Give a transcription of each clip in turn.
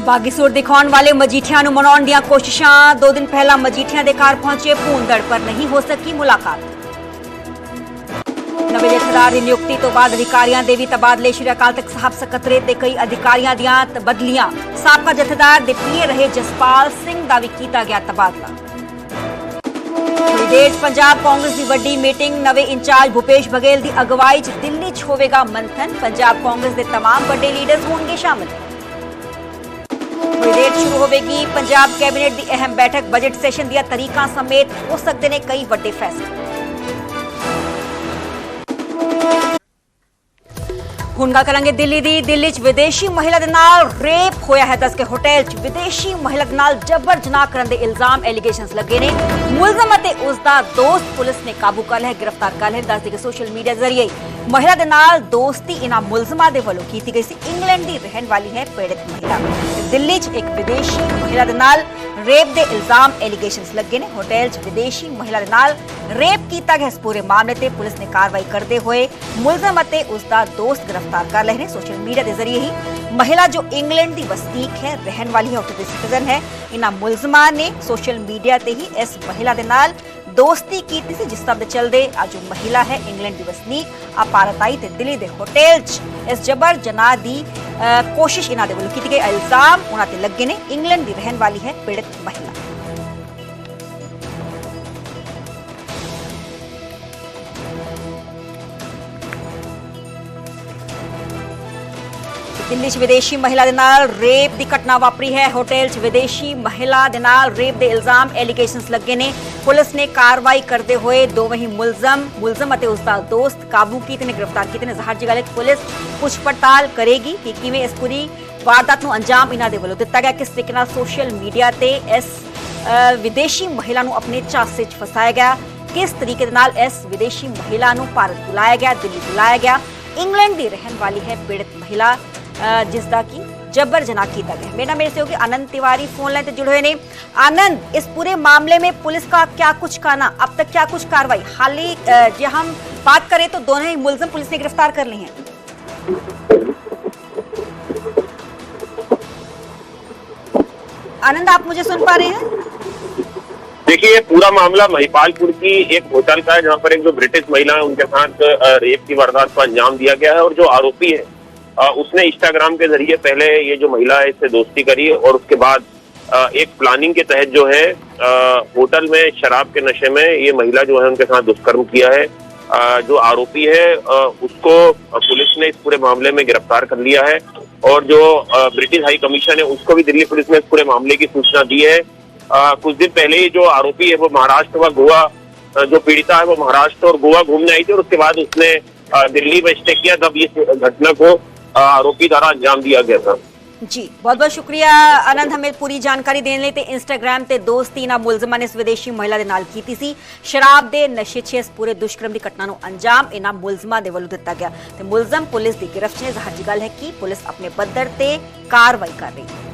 ਬਾਗੀਸੁਰ ਦਿਖਾਉਣ ਵਾਲੇ ਮਜੀਠੀਆਂ ਨੂੰ ਮਨਾਉਣ ਦੀਆਂ ਕੋਸ਼ਿਸ਼ਾਂ ਦੋ ਦਿਨ ਪਹਿਲਾਂ ਮਜੀਠੀਆਂ ਦੇ ਘਰ ਪਹੁੰਚੇ ਭੂੰਦੜ ਪਰ ਨਹੀਂ ਹੋ ਸਕੀ ਮੁਲਾਕਾਤ ਨਵੇਂ ਜਥੇਦਾਰ ਦੀ ਨਿਯੁਕਤੀ ਤੋਂ ਬਾਅਦ ਅਧਿਕਾਰੀਆਂ ਦੇ ਵੀ ਤਬਾਦਲੇ ਸ਼੍ਰੀ ਅਕਾਲ ਤਖਤ ਸਾਹਿਬ ਸਕੱਤਰੇਤ ਦੇ ਕਈ ਅਧਿਕਾਰੀਆਂ ਦੀਆਂ ਤਬਦਲੀਆਂ ਸਾਬਕਾ ਜਥੇਦਾਰ ਦੇ ਪੀਏ ਰਹੇ ਜਸਪਾਲ ਸਿੰਘ ਦਾ ਵੀ ਕੀਤਾ ਗਿਆ ਤਬਾਦਲਾ ਵਿਦੇਸ਼ ਪੰਜਾਬ ਕਾਂਗਰਸ ਦੀ ਵੱਡੀ ਮੀਟਿੰਗ ਨਵੇਂ ਇੰਚਾਰਜ ਭੁਪੇਸ਼ ਬਘੇਲ ਦੀ ਅਗਵਾਈ 'ਚ ਦਿੱਲੀ 'ਚ ਹੋਵੇਗਾ ਮੰਥਨ ਪੰਜਾਬ ਕਾਂਗਰਸ ਦੇ तमाम ਵੱਡੇ ਲੀਡਰਸ ਹੋਣਗੇ ਸ਼ਾਮਲ ਥੋੜੀ ਦੇਰ 'ਚ ਸ਼ੁਰੂ ਹੋਵੇਗੀ। ਪੰਜਾਬ ਕੈਬਨਿਟ ਦੀ ਅਹਿਮ ਬੈਠਕ, ਬਜਟ ਸੈਸ਼ਨ ਦੀਆਂ ਤਰੀਕਾਂ ਸਮੇਤ ਹੋ ਸਕਦੇ ਨੇ ਕਈ ਵੱਡੇ ਫੈਸਲੇ। ਹੁਣ ਗੱਲ ਕਰਾਂਗੇ ਦਿੱਲੀ ਦੀ। ਦਿੱਲੀ 'ਚ ਵਿਦੇਸ਼ੀ ਮਹਿਲਾ ਦੇ ਨਾਲ ਰੇਪ ਹੋਇਆ ਹੈ ਦੱਸ ਕੇ ਹੋਟਲ 'ਚ। ਵਿਦੇਸ਼ੀ ਮਹਿਲਾ ਦੇ ਨਾਲ ਜਬਰ ਜਨਾਹ ਕਰਨ ਦੇ ਇਲਜ਼ਾਮ ਐਲੀਗੇਸ਼ਨਸ ਲੱਗੇ ਨੇ। ਮੁਲਜ਼ਮ ਅਤੇ ਉਸ ਦਾ ਦੋਸਤ ਪੁਲਿਸ ਨੇ ਕਾਬੂ ਕਰ ਲਿਆ। ਗ੍ਰਿਫਤਾਰ ਕਰ ਲਿਆ। ਹੈ ਕਿ ਸੋਸ਼ਲ ਮੀਡੀਆ ਜ਼ਰੀਏ ਮਹਿਲਾ ਦੇ ਨਾਲ ਦੋਸਤੀ ਇਹਨਾਂ ਮੁਲਜ਼ਮਾਂ ਦੇ ਵੱਲੋਂ ਕੀਤੀ ਗਈ ਸੀ। ਇੰਗਲੈਂਡ ਦੀ ਰਹਿਣ ਵਾਲੀ ਹੈ ਪੀੜਤ ਮਹਿਲਾ। ਦਿੱਲੀ 'ਚ ਇੱਕ ਵਿਦੇਸ਼ੀ ਮਹਿਲਾ ਦੇ ਨਾਲ ਰੇਪ ਦੇ ਇਲਜ਼ਾਮ ਐਲੀਗੇਸ਼ਨਸ ਲੱਗੇ ਨੇ। ਹੋਟਲ 'ਚ ਵਿਦੇਸ਼ੀ ਮਹਿਲਾ ਦੇ ਨਾਲ ਰੇਪ ਕੀਤਾ ਗਿਆ। ਇਸ ਪੂਰੇ ਮਾਮਲੇ ਤੇ ਪੁਲਿਸ ਨੇ ਕਾਰਵਾਈ ਕਰਦੇ ਹੋਏ ਮੁਲਜ਼ਮ ਅਤੇ ਉਸ ਦਾ ਦੋਸਤ ਗ੍ਰਿਫਤਾਰ ਕਰ ਲਏ ਨੇ। ਸੋਸ਼ਲ ਮੀਡੀਆ ਦੇ ਜ਼ਰੀਏ ਹੀ ਮਹਿਲਾ ਜੋ ਇੰਗਲੈਂਡ ਦੀ ਵਸਨੀਕ ਹੈ, ਰਹਿਣ ਵਾਲੀ ਹੈ, ਉੱਥੇ ਦੀ ਸਿਟੀਜ਼ਨ ਹੈ ਇਹਨਾਂ ਮੁਲਜ਼ਮਾਂ ਨੇ ਸੋਸ਼ਲ ਮੀਡੀਆ ਤੇ ਹੀ ਇਸ ਮਹਿਲਾ ਦੇ ਨਾਲ ਦੋਸਤੀ ਕੀਤੀ ਸੀ, ਜਿਸ ਸਭ ਦੇ ਚਲਦੇ ਅੱਜ ਉਹ ਮਹਿਲਾ ਹੈ ਇੰਗਲੈਂਡ ਦੀ ਵਸਨੀਕ ਅਪਾਰਤ ਆਈ ਤੇ ਦਿੱਲੀ ਦੇ ਹੋਟਲ 'ਚ। ਇਸ ਜਬਰ ਜਨਾਹ ਦੀ ਕੋਸ਼ਿਸ਼ ਇਹਨਾਂ ਦੇ ਵੱਲੋਂ ਕੀਤੀ ਗਈ। ਇਲਜ਼ਾਮ ਉਹਨਾਂ ਤੇ ਲੱਗੇ ਨੇ। ਇੰਗਲੈਂਡ ਦੀ ਰਹਿਣ ਵਾਲੀ ਹੈ ਪੀੜਤ ਮਹਿਲਾ। ਦਿੱਲੀ 'ਚ ਵਿਦੇਸ਼ੀ ਮਹਿਲਾ ਦੇ ਨਾਲ ਰੇਪ ਦੀ ਘਟਨਾ ਵਾਪਰੀ ਹੈ। ਹੋਟਲ 'ਚ ਵਿਦੇਸ਼ੀ ਮਹਿਲਾ ਦੇ ਨਾਲ ਰੇਪ ਦੇ ਇਲਜ਼ਾਮ ਐਲੀਗੇਸ਼ਨਸ ਲੱਗੇ ਨੇ। ਪੁਲਿਸ ਨੇ ਕਾਰਵਾਈ ਕਰਦੇ ਹੋਏ ਦੋਵੇਂ ਹੀ ਮੁਲਜ਼ਮ ਮੁਲਜ਼ਮ ਅਤੇ ਉਸ ਦਾ ਦੋਸਤ ਕਾਬੂ ਕੀਤੇ ਨੇ, ਗ੍ਰਿਫਤਾਰ ਕੀਤੇ ਨੇ। ਜ਼ਾਹਰ ਜੀ ਗੱਲ ਹੈ ਪੁਲਿਸ ਪੁੱਛ ਪੜਤਾਲ ਕਰੇਗੀ ਕਿ ਕਿਵੇਂ ਇਸ ਪੂਰੀ ਵਾਰਦਾਤ ਨੂੰ ਅੰਜਾਮ ਇਹਨਾਂ ਦੇ ਵੱਲੋਂ ਦਿੱਤਾ ਗਿਆ, ਕਿਸ ਤਰੀਕੇ ਨਾਲ ਸੋਸ਼ਲ ਮੀਡੀਆ ਤੇ ਇਸ ਵਿਦੇਸ਼ੀ ਮਹਿਲਾ ਨੂੰ ਆਪਣੇ ਝਾਂਸੇ 'ਚ ਫਸਾਇਆ ਗਿਆ, ਕਿਸ ਤਰੀਕੇ ਦੇ ਨਾਲ ਇਸ ਵਿਦੇਸ਼ੀ ਮਹਿਲਾ ਨੂੰ ਭਾਰਤ ਬੁਲਾਇਆ ਗਿਆ, ਦਿੱਲੀ ਬੁਲਾਇਆ ਗਿਆ। ਇੰਗਲੈਂਡ ਦੀ ਰਹਿਣ ਵਾਲੀ ਹੈ ਪੀੜਤ ਮਹਿਲਾ। ਜਿਸ ਦਾ ਕਿ जबर जना ਕੀਤਾ ਗਿਆ मेरा मेरे से होगी आनंद तिवारी फोन लाइन से जुड़े हुए ने आनंद इस पूरे मामले में पुलिस का क्या कुछ कहना अब तक क्या कुछ कार्रवाई हाल ही अ, जे हम बात करें तो दोनों ही मुलजम पुलिस ने गिरफ्तार कर ली हैं आनंद आप मुझे सुन पा रहे हैं देखिए ये पूरा मामला महिपालपुर की एक होटल का है जहाँ पर एक जो ब्रिटिश महिला है उनके साथ अ, रेप की वारदात को अंजाम दिया गया है और जो आरोपी है अ, उसने इंस्टाग्राम के ज़रिए पहले ये जो महिला है, इससे दोस्ती करी और उसके बाद एक प्लानिंग के तहत जो है होटल में, शराब के नशे में ये महिला जो है उनके साथ दुष्कर्म किया है। जो आरोपी है उसको पुलिस ने इस पूरे मामले में गिरफ़्तार कर लिया है और जो ब्रिटिश हाई कमीशन है, उसको भी दिल्ली पुलिस ने इस पूरे मामले की सूचना दी है। कुछ दिन पहले ही जो आरोपी है, वो महाराष्ट्र व गोवा जो पीड़िता है, वो महाराष्ट्र और गोवा घूमने आई थी और उसके बाद उसने दिल्ली में स्टे किया। तब इस घटना को आरोपी द्वारा अंजाम दिया गया था ਜੀ ਬਹੁਤ ਬਹੁਤ ਸ਼ੁਕਰੀਆ ਆਨੰਦ ਹਮੇ ਪੂਰੀ ਜਾਣਕਾਰੀ ਦੇਣ ਲਈ ਤੇ ਇੰਸਟਾਗ੍ਰam ਤੇ ਦੋਸਤੀ ਨਾਲ ਮੁਲਜ਼ਮਾਂ ਨੇ ਇਸ ਵਿਦੇਸ਼ੀ ਮਹਿਲਾ ਦੇ ਨਾਲ ਕੀਤੀ ਸੀ ਸ਼ਰਾਬ ਦੇ ਨਸ਼ੇ 'ਚ ਇਸ ਪੂਰੇ ਦੁਸ਼ਕਰਮ ਦੀ ਘਟਨਾ ਨੂੰ ਅੰਜਾਮ ਇਹਨਾਂ ਮੁਲਜ਼ਮਾਂ ਦੇ ਵੱਲੋਂ ਦਿੱਤਾ ਗਿਆ ਤੇ ਮੁਲਜ਼ਮ ਪੁਲਿਸ ਦੀ ਗਿਰਫਤ 'ਚ ਨੇ ਜ਼ਾਹਰ ਜੀ ਗੱਲ ਹੈ ਕਿ ਪੁਲਿਸ ਆਪਣੇ ਪੱਧਰ ਤੇ ਕਾਰਵਾਈ ਕਰ ਰਹੀ ਹੈ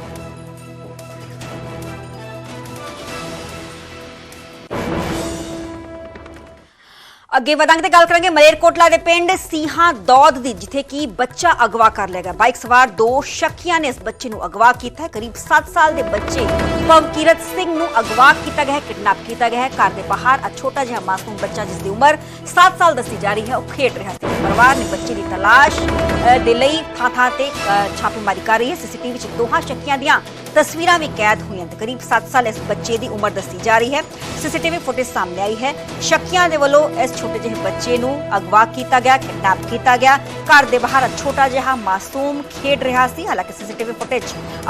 ਅੱਗੇ ਵਧਾਂਗੇ ਤੇ ਗੱਲ ਕਰਾਂਗੇ ਮਲੇਰਕੋਟਲਾ ਦੇ ਪਿੰਡ ਸੀਹਾ ਦੌਦ ਦੀ, ਜਿੱਥੇ ਕੀ ਬੱਚਾ ਅਗਵਾ ਕਰ ਲਿਆ ਗਿਆ। ਬਾਈਕ ਸਵਾਰ ਦੋ ਸ਼ੱਕੀਆਂ ਨੇ ਇਸ ਬੱਚੇ ਨੂੰ ਅਗਵਾ ਕੀਤਾ ਹੈ। ਕਰੀਬ 7 ਸਾਲ ਦੇ ਬੱਚੇ ਪਵਕੀਰਤ ਸਿੰਘ ਨੂੰ ਅਗਵਾ ਕੀਤਾ ਗਿਆ ਹੈ, ਕਿਡਨੈਪ ਕੀਤਾ ਗਿਆ ਹੈ। ਘਰ ਦੇ ਬਾਹਰ ਆ ਛੋਟਾ ਜਿਹਾ ਮਾਸੂਮ ਬੱਚਾ, ਜਿਸ ਦੀ ਉਮਰ 7 ਸਾਲ ਦੱਸੀ ਜਾ ਰਹੀ ਹੈ। ਉਹ ਖੇਡ ਰਿਹਾ ਸੀ। ਪਰਿਵਾਰ ਨੇ ਬੱਚੇ ਦੀ ਤਲਾਸ਼ ਦੇ ਲਈ ਥਾਂ ਥਾਂ ਤੇ ਛਾਪੇਮਾਰੀ ਕਰ ਰਹੀ ਹੈ। ਸੀਸੀਟੀਵੀ 'ਚ ਦੋਹਾਂ ਸ਼ੱਕੀਆਂ ਦੀਆਂ ਤਸਵੀਰਾਂ ਵੀ ਕੈਦ ਹੋਈਆਂ ਤੇ 7 ਸਾਲ ਇਸ ਬੱਚੇ ਦੀ ਉਮਰ ਦੱਸੀ ਜਾ ਰਹੀ ਹੈ। ਸੀਸੀਟੀਵੀ ਫੁਟੇਜ ਸਾਹਮਣੇ ਆਈ ਹੈ। ਸ਼ੱਕੀਆਂ ਦੇ ਵੱਲੋਂ ਇਸ ਛੋਟੇ ਜਿਹੇ ਬੱਚੇ ਨੂੰ ਅਗਵਾ ਕੀਤਾ ਗਿਆ, ਕਿਡਨੈਪ ਕੀਤਾ ਗਿਆ। ਘਰ ਦੇ ਬਾਹਰ ਛੋਟਾ ਜਿਹਾ ਮਾਸੂਮ ਖੇਡ ਰਿਹਾ ਸੀ। ਹਾਲਾਂਕਿ ਸੀਸੀਟੀਵੀ ਫੁਟੇਜ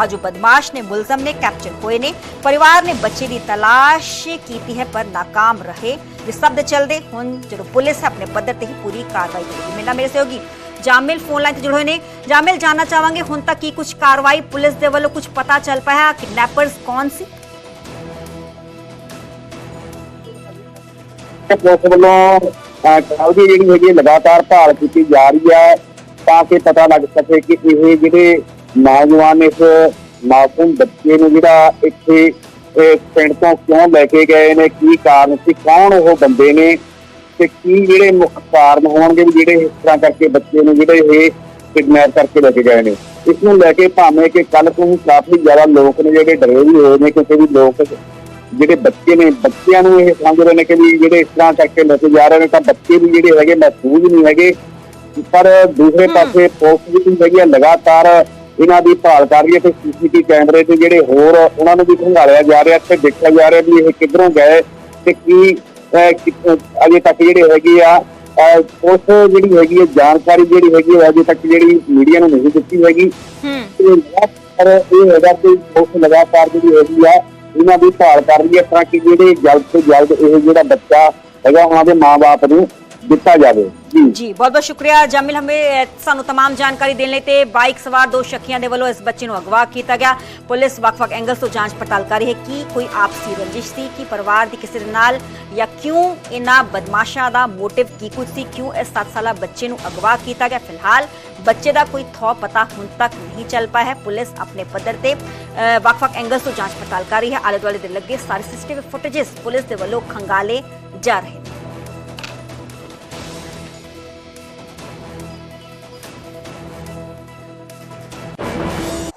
ਅੱਜ ਬਦਮਾਸ਼ ਨੇ, ਮੁਲਜ਼ਮ ਨੇ ਕੈਪਚਰ ਹੋਏ ਨੇ। ਪਰਿਵਾਰ ਨੇ ਬੱਚੇ ਦੀ ਤਲਾਸ਼ ਕੀਤੀ ਹੈ, ਪਰ ਨਾਕਾਮ ਰਹੇ। ਇਸ ਸਭ ਦੇ ਚਲਦੇ ਹੁਣ ਜਦੋਂ ਪੁਲਿਸ ਆਪਣੇ ਪੱਧਰ ਤੇ ਹੀ ਪੂਰੀ ਕਾਰਵਾਈ ਕਰੇਗੀ। ਮੇਰੇ ਮੇਰੇ ਸਹਿਯੋਗੀ ਜਾਮਿਲ ਫੋਨ ਲਾਈਨ ਤੇ ਜੁੜੇ ਹੋਏ ਨੇ ਜਾਮਿਲ ਜਾਨਣਾ ਚਾਹਾਂਗੇ ਹੁਣ ਤੱਕ ਕੀ ਕੁਝ ਕਾਰਵਾਈ ਪੁਲਿਸ ਦੇ ਵੱਲੋਂ ਕੁਝ ਪਤਾ ਚੱਲ ਪਾਇਆ ਕਿਡਨੈਪਰਸ ਕੌਣ ਸੀ ਪੁਲਿਸ ਵੱਲੋਂ ਕਾਲ ਦੀ ਜਿਹੜੀ ਹੈਗੀ ਹੈ ਲਗਾਤਾਰ ਭਾਲ ਕੀਤੀ ਜਾ ਰਹੀ ਹੈ ਤਾਂ ਕਿ ਪਤਾ ਲੱਗ ਸਕੇ ਕਿ ਇਹ ਜਿਹੜੇ ਨੌਜਵਾਨ ਇਸ ਮਾਸੂਮ ਬੱਚੇ ਨੂੰ ਜਿਹੜਾ ਇੱਥੇ ਇਹ ਪਿੰਡ ਤੋਂ ਕਿਉਂ ਲੈ ਕੇ ਗਏ ਨੇ ਕੀ ਕਾਰਨ ਸੀ ਕੌਣ ਉਹ ਬੰਦੇ ਨੇ ਤੇ ਕੀ ਜਿਹੜੇ ਮੁੱਖ ਕਾਰਨ ਹੋਣਗੇ ਵੀ ਜਿਹੜੇ ਇਸ ਤਰ੍ਹਾਂ ਕਰਕੇ ਬੱਚੇ ਨੂੰ ਜਿਹੜੇ ਇਹ ਕਿਡਨੈਪ ਕਰਕੇ ਲੈ ਕੇ ਗਏ ਨੇ? ਇਸ ਨੂੰ ਲੈ ਕੇ ਭਾਵੇਂ ਕਿ ਕੱਲ ਤੋਂ ਹੀ ਕਾਫੀ ਜ਼ਿਆਦਾ ਲੋਕ ਨੇ ਜਿਹੜੇ ਡਰੇ ਵੀ ਹੋਏ ਨੇ ਕਿਉਂਕਿ ਵੀ ਲੋਕ ਜਿਹੜੇ ਬੱਚੇ ਨੇ ਬੱਚਿਆਂ ਨੂੰ ਇਹ ਸਮਝ ਰਹੇ ਨੇ ਕਿ ਵੀ ਜਿਹੜੇ ਇਸ ਤਰ੍ਹਾਂ ਕਰਕੇ ਲੈ ਕੇ ਜਾ ਰਹੇ ਨੇ ਤਾਂ ਬੱਚੇ ਵੀ ਜਿਹੜੇ ਹੈਗੇ ਮਹਿਫੂਜ਼ ਨਹੀਂ ਹੈਗੇ। ਪਰ ਦੂਸਰੇ ਪਾਸੇ ਪੁਲਿਸ ਵੀ ਆ ਲਗਾਤਾਰ ਇਹਨਾਂ ਦੀ ਭਾਲ ਕਰ ਰਹੀ ਹੈ ਤੇ ਸੀਸੀਟੀਵੀ ਕੈਮਰੇ ਤੇ ਜਿਹੜੇ ਹੋਰ ਉਹਨਾਂ ਨੂੰ ਵੀ ਖੰਗਾਲਿਆ ਜਾ ਰਿਹਾ ਤੇ ਦੇਖਿਆ ਜਾ ਰਿਹਾ ਵੀ ਇਹ ਕਿੱਧਰੋਂ ਗਏ ਤੇ ਕਿ- ਅਜੇ ਤੱਕ ਜਿਹੜੇ ਹੈਗੇ ਆ ਪੁਲਿਸ ਜਿਹੜੀ ਹੈਗੀ ਹੈ ਜਾਣਕਾਰੀ ਜਿਹੜੀ ਹੈਗੀ ਹੈ ਅਜੇ ਤੱਕ ਜਿਹੜੀ ਮੀਡੀਆ ਨੂੰ ਨਹੀਂ ਦਿੱਤੀ ਹੈਗੀ। ਹੂੰ। ਲਗਾਤਾਰ ਇਹ ਹੈਗਾ ਕਿ ਪੁਲਿਸ ਲਗਾਤਾਰ ਜਿਹੜੀ ਹੈਗੀ ਆ ਇਹਨਾਂ ਦੀ ਭਾਲ ਕਰ ਰਹੀ ਹੈ ਤਾਂ ਕਿ ਜਿਹੜੇ ਜਲਦ ਤੋਂ ਜਲਦ ਇਹ ਜਿਹੜਾ ਬੱਚਾ ਹੈਗਾ ਉਹਨਾਂ ਦੇ ਮਾਪੇ ਨੂੰ ਦਿੱਤਾ ਜਾਵੇ। ਜੀ। ਬਹੁਤ ਬਹੁਤ ਸ਼ੁਕਰੀਆ। ਜਾਮਿਲ ਹਮੇ ਸਾਨੂੰ तमाम ਜਾਣਕਾਰੀ ਦੇਣ ਲਈ ਤੇ ਬਾਈਕ ਸਵਾਰ ਦੋ ਸ਼ੱਕੀਆਂ ਦੇ ਵੱਲੋਂ ਇਸ ਬੱਚੇ ਨੂੰ ਅਗਵਾ ਕੀਤਾ ਗਿਆ। ਪੁਲਿਸ ਵੱਖ-ਵੱਖ ਐਂਗਲ ਤੋਂ ਜਾਂਚ ਪੜਤਾਲ ਕਰ ਰਹੀ ਹੈ ਕਿ ਕੋਈ ਆਪਸੀ ਰੰਜਿਸ਼ ਸੀ, ਕਿ ਪਰਿਵਾਰ ਦੀ ਕਿਸੇ ਦੇ ਨਾਲ ਜਾਂ ਕਿਉਂ ਇਹਨਾਂ ਬਦਮਾਸ਼ਾਂ ਦਾ ਮੋਟਿਵ ਕੀ ਕੁਝ ਸੀ, ਕਿਉਂ ਇਸ 7 ਸਾਲਾ ਬੱਚੇ ਨੂੰ ਅਗਵਾ ਕੀਤਾ ਗਿਆ। ਫਿਲਹਾਲ ਬੱਚੇ ਦਾ ਕੋਈ ਥੋ ਪਤਾ ਹੁਣ ਤੱਕ ਨਹੀਂ ਚੱਲ ਪਾਇਆ ਹੈ। ਪੁਲਿਸ ਆਪਣੇ ਪੱਧਰ ਤੇ ਵੱਖ-ਵੱਖ ਐਂਗਲ ਤੋਂ ਜਾਂਚ ਪੜਤਾਲ ਕਰ ਰਹੀ ਹੈ। ਆਲੇ ਦੁਆਲੇ ਦੇ ਲੱਗੇ ਸਾਰੇ ਸੀਸੀਟੀਵੀ ਫੁਟੇजेस ਪੁਲਿਸ ਦੇ ਵੱਲੋਂ ਖੰਗਾਲੇ ਜਾ ਰਹੇ ਨੇ।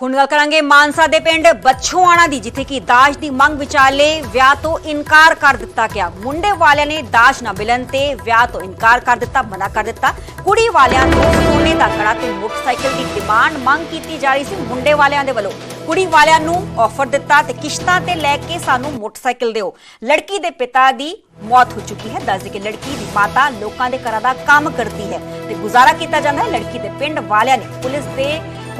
ਹੁਣ ਗੱਲ ਕਰਾਂਗੇ ਮਾਨਸਾ ਦੇ ਪਿੰਡ ਬੱਛੋਆਣਾ ਦੀ, ਜਿੱਥੇ ਕਿ ਦਾਜ ਦੀ ਮੰਗ ਵਿਚਾਲੇ ਵਿਆਹ ਤੋਂ ਇਨਕਾਰ ਕਰ ਦਿੱਤਾ ਗਿਆ। ਮੁੰਡੇ ਵਾਲਿਆਂ ਨੇ ਦਾਜ ਨਾ ਮਿਲਣ ਤੇ ਵਿਆਹ ਤੋਂ ਇਨਕਾਰ ਕਰ ਦਿੱਤਾ, ਮਨਾ ਕਰ ਦਿੱਤਾ। ਕੁੜੀ ਵਾਲਿਆਂ ਤੋਂ ਸੋਨੇ ਦਾ ਕੜਾ ਤੇ ਮੋਟਰਸਾਈਕਲ ਦੀ ਡਿਮਾਂਡ ਮੰਗ ਕੀਤੀ ਜਾ ਰਹੀ ਸੀ ਮੁੰਡੇ ਵਾਲਿਆਂ ਦੇ ਵੱਲੋਂ। ਕੁੜੀ ਵਾਲਿਆਂ ਨੂੰ ਆਫਰ ਦਿੱਤਾ ਤੇ ਕਿਸ਼ਤਾਂ ਤੇ ਲੈ ਕੇ ਸਾਨੂੰ ਮੋਟਰਸਾਈਕਲ ਦਿਓ। ਲੜਕੀ ਦੇ ਪਿਤਾ ਦੀ ਮੌਤ ਹੋ ਚੁੱਕੀ ਹੈ। ਦੱਸਦੇ ਕਿ ਲੜਕੀ ਦੀ ਮਾਤਾ ਲੋਕਾਂ ਦੇ ਘਰਾਂ ਦਾ ਕੰਮ ਕਰਦੀ ਹੈ ਤੇ ਗੁਜ਼ਾਰਾ ਕੀਤਾ ਜਾਂਦਾ ਹੈ। ਲੜਕੀ ਦੇ ਪਿੰਡ ਵਾਲਿਆਂ ਨੇ ਪੁਲਿਸ ਦੇ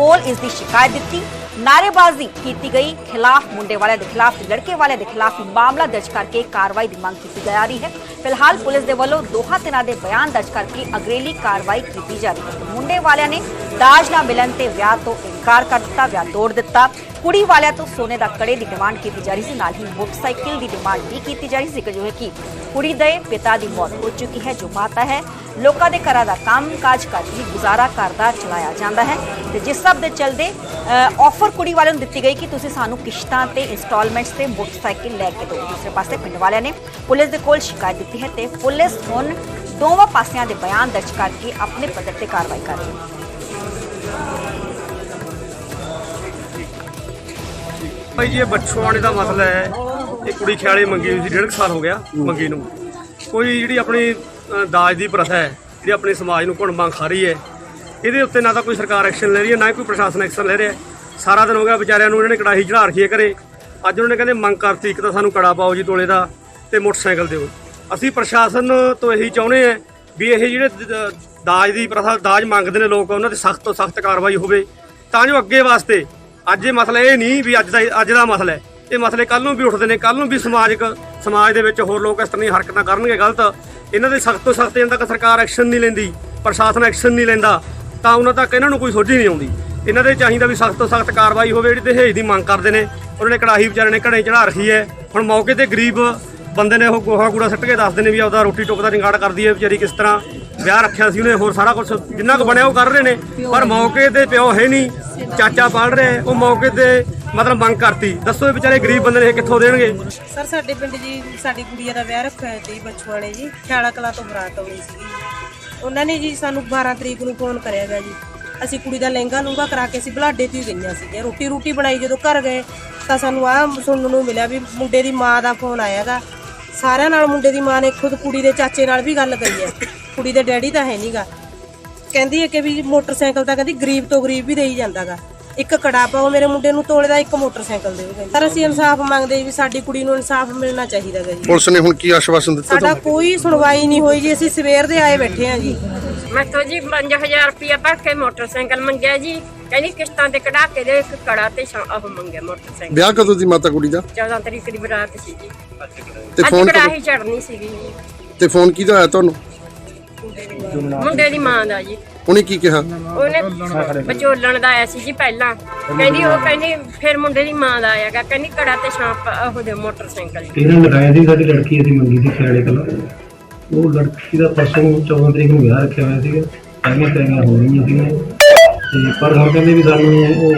ਕੋਲ ਇਸ ਦੀ ਸ਼ਿਕਾਇਤ ਦਿੱਤੀ ਨਾਰੇਬਾਜ਼ੀ ਕੀਤੀ ਗਈ ਖਿਲਾਫ ਮੁੰਡੇ ਵਾਲਿਆਂ ਦੇ ਖਿਲਾਫ ਤੇ ਲੜਕੇ ਵਾਲਿਆਂ ਦੇ ਖਿਲਾਫ ਮਾਮਲਾ ਦਰਜ ਕਰਕੇ ਕਾਰਵਾਈ ਦੀ ਮੰਗ ਕੀਤੀ ਜਾ ਰਹੀ ਹੈ ਫਿਲਹਾਲ ਪੁਲਿਸ ਦੇ ਵੱਲੋਂ ਦੋਹਾਂ ਧਿਰਾਂ ਦੇ ਬਿਆਨ ਦਰਜ ਕਰਕੇ ਅਗਰੇਲੀ ਕਾਰਵਾਈ ਕੀਤੀ ਜਾ ਰਹੀ ਹੈ ਤੇ ਮੁੰਡੇ ਵਾਲਿਆਂ ਨੇ ਦਾਜ ਨਾ ਮਿਲਣ ਤੇ ਵਿਆਹ ਤੋਂ ਇਨਕਾਰ ਕਰ ਦਿੱਤਾ ਵਿਆਹ ਤੋੜ ਦਿੱਤਾ ਕੁੜੀ ਵਾਲਿਆਂ ਤੋਂ ਸੋਨੇ ਦਾ ਕੜੇ ਦੀ ਡਿਮਾਂਡ ਕੀਤੀ ਜਾ ਰਹੀ ਸੀ ਨਾਲ ਹੀ ਮੋਟਰਸਾਈਕਲ ਦੀ ਡਿਮਾਂਡ ਵੀ ਕੀਤੀ ਜਾ ਰਹੀ ਸੀ ਜ਼ਿਕਰ ਜੋ ਹੈ ਕਿ ਕੁੜੀ ਦੇ ਪਿਤਾ ਦੀ ਮੌਤ ਹੋ ਚੁੱਕੀ ਹੈ ਜੋ ਮਾਤਾ ਹੈ ਲੋਕਾਂ ਦੇ ਘਰਾਂ ਦਾ ਕੰਮ ਕਾਜ ਕਰਕੇ ਗੁਜ਼ਾਰਾ ਕਰਦਾ ਚਲਾਇਆ ਜਾਂਦਾ ਹੈ। ਤੇ ਜਿਸ ਸਭ ਦੇ ਚਲਦੇ ਆਫਰ ਕੁੜੀ ਵਾਲਿਆਂ ਨੂੰ ਦਿੱਤੀ ਗਈ ਕਿ ਤੁਸੀਂ ਸਾਨੂੰ ਕਿਸ਼ਤਾਂ ਤੇ ਇੰਸਟਾਲਮੈਂਟਸ ਤੇ ਮੋਟਰਸਾਈਕਲ ਲੈ ਕੇ ਦਿਓ। ਦੂਸਰੇ ਪਾਸੇ ਪਿੰਡ ਵਾਲਿਆਂ ਨੇ ਪੁਲਿਸ ਦੇ ਕੋਲ ਸ਼ਿਕਾਇਤ ਦਿੱਤੀ ਹੈ ਤੇ ਪੁਲਿਸ ਹੁਣ ਦੋਵਾਂ ਪਾਸਿਆਂ ਦੇ ਬਿਆਨ ਦਰਜ ਕਰਕੇ ਆਪਣੇ ਪੱਧਰ ਤੇ ਕਾਰਵਾਈ ਕਰ ਰਹੀ ਹੈ। ਭਾਈ ਜੀ, ਇਹ ਬੱਚੋਆਣੇ ਦਾ ਮਸਲਾ ਹੈ। ਇਹ ਕੁੜੀ ਖਿਆਲੇ ਮੰਗੀ ਹੋਈ ਸੀ, ਡੇਢ ਕੁ ਸਾਲ ਹੋ ਗਿਆ ਮੰਗੀ ਨੂੰ। ਕੋਈ ਜਿਹੜੀ ਆਪਣੀ ਦਾਜ ਦੀ ਪ੍ਰਥਾ ਹੈ। ਜਿਹੜੀ ਆਪਣੇ ਸਮਾਜ ਨੂੰ ਘੁਣ ਮੰਗ ਖਾ ਰਹੀ ਹੈ। ਇਹਦੇ ਉੱਤੇ ਨਾ ਤਾਂ ਕੋਈ ਸਰਕਾਰ ਐਕਸ਼ਨ ਲੈ ਰਹੀ ਹੈ, ਨਾ ਹੀ ਕੋਈ ਪ੍ਰਸ਼ਾਸਨ ਐਕਸ਼ਨ ਲੈ ਰਿਹਾ ਸਾਰਾ ਦਿਨ ਹੋ ਗਿਆ ਵਿਚਾਰਿਆਂ ਨੂੰ ਇਹਨਾਂ ਨੇ ਕੜਾਹੀ ਚੜਾ ਰੱਖੀ ਹੈ ਘਰੇ। ਅੱਜ ਉਹਨਾਂ ਨੇ ਕਹਿੰਦੇ, ਮੰਗ ਕਰਤੀ, ਇੱਕ ਤਾਂ ਸਾਨੂੰ ਕੜਾ ਪਾਓ ਜੀ ਤੋਲੇ ਦਾ ਤੇ ਮੋਟਰਸਾਈਕਲ ਦਿਓ। ਅਸੀਂ ਪ੍ਰਸ਼ਾਸਨ ਤੋਂ ਇਹੀ ਚਾਹੁੰਦੇ ਆ ਵੀ ਇਹ ਜਿਹੜੇ ਦਾਜ ਦੀ ਪ੍ਰਥਾ, ਦਾਜ ਮੰਗਦੇ ਨੇ ਲੋਕ, ਉਹਨਾਂ ਤੇ ਸਖਤ ਤੋਂ ਸਖਤ ਕਾਰਵਾਈ ਹੋਵੇ। ਤਾਂ ਜੋ ਅੱਗੇ ਵਾਸਤੇ ਅੱਜ ਇਹ ਮਸਲਾ ਇਹ ਨਹੀਂ ਵੀ ਅੱਜ ਦਾ ਅੱਜ ਦਾ ਮਸਲਾ ਹੈ। ਇਹ ਮਸਲੇ ਕੱਲ ਨੂੰ ਵੀ ਉੱਠਦੇ ਨੇ ਕੱਲ ਨੂੰ ਵੀ ਸਮਾਜਿਕ, ਸਮਾਜ ਦੇ ਵਿੱਚ ਹੋਰ ਲੋਕ ਇਸ ਤਰ੍ਹਾਂ ਦੀਆਂ ਹਰਕਤਾਂ ਕਰਨਗੇ, ਗਲਤ। ਇਹਨਾਂ ਦੇ ਸਖਤ ਤੋਂ ਸਖਤ ਇਹਨਾਂ ਤੱਕ ਸਰਕਾਰ ਐਕਸ਼ਨ ਨਹੀਂ ਲੈਂਦੀ, ਪ੍ਰਸ਼ਾਸਨ ਐਕਸ਼ਨ ਨਹੀਂ ਲੈਂਦਾ, ਤਾਂ ਉਹਨਾਂ ਤੱਕ ਇਹਨਾਂ ਨੂੰ ਕੋਈ ਸੋਝੀ ਨਹੀਂ ਆਉਂਦੀ। ਇਹਨਾਂ ਦੇ ਚਾਹੀਦਾ ਵੀ ਸਖਤ ਤੋਂ ਸਖਤ ਕਾਰਵਾਈ ਹੋਵੇ, ਜਿਹੜੀ ਦਹੇਜ ਦੀ ਮੰਗ ਕਰਦੇ ਨੇ। ਉਹਨਾਂ ਨੇ ਕੜਾਹੀ ਵਿਚਾਰੇ ਨੇ ਘੜੇ ਚੜਾ ਰੱਖੀ ਹੈ। ਹੁਣ ਮੌਕੇ ਤੇ ਗਰੀਬ ਬੰਦੇ ਨੇ ਉਹ ਗੋਹਾ ਕੂੜਾ ਸੱਟ ਕੇ ਦੱਸਦੇ ਨੇ ਵੀ ਆਪਦਾ ਰੋਟੀ ਟੁੱਕ ਦਾ ਜੰਗਾੜ ਕਰਦੀ ਹੈ ਵਿਚਾਰੀ ਕਿਸ ਤਰ੍ਹਾਂ। ਵਿਆਹ ਰੱਖਿਆ ਸੀ ਉਹਨੇ, ਹੋਰ ਸਾਰਾ ਕੁਝ ਜਿੰਨਾ ਕੁ ਬਣਿਆ ਉਹ ਕਰ ਰਹੇ ਨੇ, ਪਰ ਮੌਕੇ ਤੇ ਪਿਓ ਹੈ ਨਹੀਂ, ਚਾਚਾ ਪੜ ਰਿਹਾ ਉਹ ਮੌਕੇ ਤੇ ਮਤਲਬ ਮੰਗ ਕਰਤੀ। ਦੱਸੋ ਇਹ ਵਿਚਾਰੇ ਗਰੀਬ ਬੰਦੇ ਨੇ ਇਹ ਕਿੱਥੋਂ ਦੇਣਗੇ? ਸਰ, ਸਾਡੇ ਪਿੰਡ ਜੀ, ਸਾਡੀ ਗੁੜੀਆ ਦਾ ਵਿਆਹ ਰੱਖਿਆ ਹੋਇਆ ਸੀ ਬੱਚੂਆਣੇ ਜੀ, ਖਿਆਲਾ ਕਲਾ ਤੋਂ ਬਰਾਤ ਆਉਣੀ ਸੀਗੀ। ਉਹਨਾਂ ਨੇ ਜੀ ਸਾਨੂੰ 12 ਤਰੀਕ ਨੂੰ ਫੋਨ ਕਰਿਆ ਗਿਆ ਜੀ। ਅਸੀਂ ਕੁੜੀ ਦਾ ਲਹਿੰਗਾ ਲੂੰਗਾ ਕਰਾ ਕੇ ਅਸੀਂ ਬਲਾਡੇ ਤੋਂ ਹੀ ਗਈਆਂ ਸੀਗੀਆਂ। ਰੋਟੀ ਰੋਟੀ ਬਣਾਈ ਜਦੋਂ ਘਰ ਗਏ, ਤਾਂ ਸਾਨੂੰ ਆ ਸੁਣਨ ਨੂੰ ਮਿਲਿਆ ਵੀ ਮੁੰਡੇ ਦੀ ਮਾਂ ਦਾ ਫੋਨ ਆਇਆਗਾ ਸਾਰਿਆਂ ਨਾਲ ਮੁੰਡੇ ਦੀ ਮਾਂ ਨੇ ਖੁਦ ਕੁੜੀ ਦੇ ਚਾਚੇ ਨਾਲ ਵੀ ਗੱਲ ਕਰੀ ਹੈ। ਕੁੜੀ ਦੇ ਡੈਡੀ ਤਾਂ ਹੈ ਨਹੀਂਗਾ ਕਹਿੰਦੀ ਹੈ ਕਿ ਵੀ ਮੋਟਰਸਾਈਕਲ ਤਾਂ ਕਹਿੰਦੀ ਗਰੀਬ ਤੋਂ ਗਰੀਬ ਵੀ ਦੇਈ ਜਾਂਦਾਗਾ। ਇੱਕ ਕੜਾ ਪਾਓ ਮੇਰੇ ਮੁੰਡੇ ਨੂੰ ਤੋਲੇ ਦਾ ਇੱਕ ਮੋਟਰਸਾਈਕਲ ਦਿਓ। ਕਹਿੰਦੀ ਸਰ ਅਸੀਂ ਇਨਸਾਫ ਮੰਗਦੇ ਜੀ ਵੀ ਸਾਡੀ ਕੁੜੀ ਨੂੰ ਇਨਸਾਫ ਮਿਲਣਾ ਚਾਹੀਦਾਗਾ ਜੀ। ਪੁਲਿਸ ਨੇ ਹੁਣ ਕੀ ਆਸ਼ਵਾਸਨ ਦਿੱਤਾ ਸਾਡਾ ਕੋਈ ਸੁਣਵਾਈ ਨਹੀਂ ਹੋਈ ਜੀ ਅਸੀਂ ਸਵੇਰ ਦੇ ਆਏ ਬੈਠੇ ਹਾਂ ਜੀ। ਮੈਂ ਤਾਂ ਜੀ 5000 ਰੁਪਇਆ ਭਰ ਕੇ ਮੋਟਰਸਾਈਕਲ ਮੰਗਿਆ ਜੀ। ਕਹਿੰਦੀ ਕਿਸ਼ਤਾਂ ਤੇ ਕਢਾ ਕੇ ਦੇ ਇੱਕ ਕੜਾ ਤੇ ਸ਼ਾ- ਉਹ ਮੰਗਿਆ ਮੋਟਰਸਾਈਕਲ। ਵਿਆਹ ਕਦੋਂ ਦੀ ਮਾਤਾ ਕੁੜੀ ਦਾ? 14 ਤਰੀਕ ਦੀ ਬਰਾਤ ਸੀ ਜੀ ਤੇ ਅੱਜ ਫੋਨ ਕੜਾਹੀ ਚੜਨੀ ਸੀਗੀ ਜੀ। ਤੇ ਫੋਨ ਕਿਹਦਾ ਆਇਆ ਤੁਹਾਨੂੰ? ਮੁੰਡੇ ਦੀ ਮਾਂ ਦਾ ਜੀ। ਉਹਨੇ ਕੀ ਕਿਹਾ? ਉਹਨੇ ਵਿਚੋਲਣ ਦਾ ਆਇਆ ਸੀ ਜੀ ਪਹਿਲਾਂ। ਕਹਿੰਦੀ ਉਹ ਕਹਿੰਦੀ ਫਿਰ ਮੁੰਡੇ ਦੀ ਮਾਂ ਦਾ ਆਇਆਗਾ। ਕਹਿੰਦੀ ਕੜਾ ਤੇ ਸ਼ਾਂਪ ਉਹ ਦੇ ਮੋਟਰਸਾਈਕਲ ਇਹਨਾਂ ਲਗਾਇਆ ਸੀ ਸਾਡੀ ਲੜਕੀ ਅਸੀਂ ਮੰਗੀ ਸੀ ਖਿਆੜੇ ਕਲਾ। ਉਹ ਲੜਕੀ ਦਾ ਪਰਸੋਂ 14 ਤਰੀਕ ਨੂੰ ਵਿਆਹ ਰੱਖਿਆ ਹੋਇਆ ਸੀਗਾ। ਪਹਿਲੀਆਂ ਤਿਆਰੀਆਂ ਹੋ ਰਹੀਆਂ ਸੀਗੀਆਂ। ਤੇ ਪਰ ਹੁਣ ਕਹਿੰਦੇ ਵੀ ਸਾਨੂੰ ਉਹ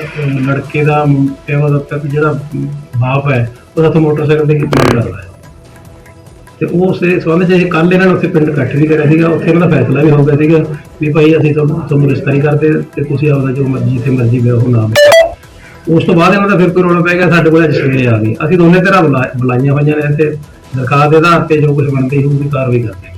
ਲੜਕੇ ਦਾ ਪਿਓ ਦਾ ਜਿਹੜਾ ਬਾਪ ਹੈ ਉਹਦਾ ਤਾਂ ਮੋਟਰਸਾਈਕਲ ਤੇ ਕਿਤੇ ਕਰਦਾ ਹੈ। ਤੇ ਉਸ ਦੇ ਸੰਬੰਧ 'ਚ ਇਹ ਕੱਲ ਇਹਨਾਂ ਨੇ ਉੱਥੇ ਪਿੰਡ ਇਕੱਠ ਵੀ ਕਰਿਆ ਸੀਗਾ, ਉੱਥੇ ਇਹਨਾਂ ਦਾ ਫੈਸਲਾ ਵੀ ਹੋ ਗਿਆ ਸੀਗਾ ਵੀ ਭਾਈ ਅਸੀਂ ਤੁਹਾਨੂੰ ਤੁਹਾਨੂੰ ਰਿਸ਼ਤਾ ਨਹੀਂ ਕਰਦੇ ਤੇ ਤੁਸੀਂ ਆਪਦਾ ਜੋ ਮਰਜ਼ੀ, ਜਿੱਥੇ ਮਰਜ਼ੀ ਵਿਆਹ ਨਾ ਵਿਆਹੋ। ਉਸ ਤੋਂ ਬਾਅਦ ਇਹਨਾਂ ਦਾ ਫਿਰ ਕੋਈ ਰੌਲਾ ਪੈ ਗਿਆ, ਸਾਡੇ ਕੋਲ ਅੱਜ ਸਵੇਰੇ ਆ ਗਈ ਅਸੀਂ ਦੋਨੇ ਤਰ੍ਹਾਂ ਬੁਲਾ- ਬੁਲਾਈਆਂ ਹੋਈਆਂ ਨੇ ਤੇ ਦਰਖਾਸਤ ਦੇ ਆਧਾਰ ਤੇ ਜੋ ਕੁਝ ਬਣਦੀ ਹੋਊਗੀ ਕਾਰਵਾਈ ਕਰਦੇ